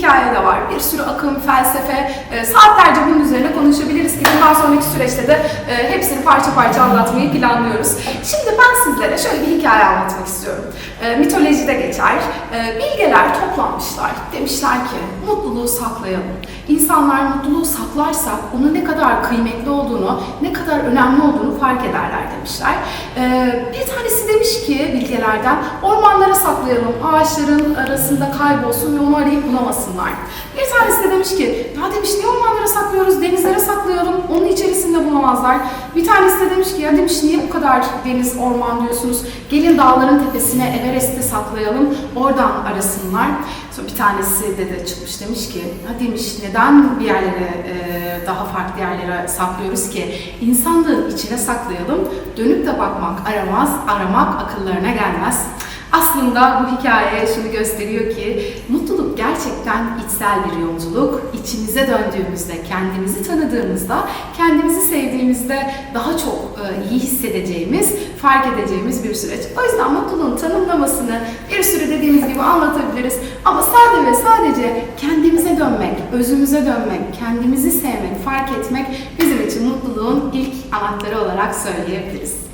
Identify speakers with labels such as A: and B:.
A: hikaye de var, bir sürü akım, felsefe, e, saatlerce bunun üzerine konuşabiliriz ki bundan sonraki süreçte de e, hepsini parça parça anlatmayı planlıyoruz. Şimdi ben sizlere şöyle bir hikaye anlatmak istiyorum. E, mitolojide geçer. Bilgeler toplanmışlar. Demişler ki mutluluğu saklayalım. İnsanlar mutluluğu saklarsa onun ne kadar kıymetli olduğunu, ne kadar önemli olduğunu fark ederler demişler. E, bir tanesi demiş ki bilgelerden ormanlara saklayalım, ağaçların arasında kaybolsun ve onu arayıp bulamasınlar. Bir tanesi de demiş ki ya demiş niye ormanlara saklıyoruz, denizlere içerisinde bulamazlar. Bir tanesi de demiş ki ya demiş niye bu kadar deniz, orman diyorsunuz, gelin dağların tepesine Everest'te saklayalım, oradan arasınlar. Sonra bir tanesi de, de çıkmış demiş ki ha demiş neden bir yerlere e, daha farklı yerlere saklıyoruz ki insanlığın içine saklayalım dönüp de bakmak aramaz aramak akıllarına gelmez. Aslında bu hikaye şunu gösteriyor ki mutluluk gerçekten içsel bir yolculuk. İçimize döndüğümüzde, kendimizi tanıdığımızda, kendimizi sevdiğimizde daha çok e, iyi hissedeceğimiz, fark edeceğimiz bir süreç. O yüzden mutluluğun tanımlamasını bir sürü dediğimiz gibi anlatabiliriz. Ama sade ve sadece kendimize dönmek, özümüze dönmek, kendimizi sevmek, fark etmek bizim için mutluluğun ilk anahtarı olarak söyleyebiliriz.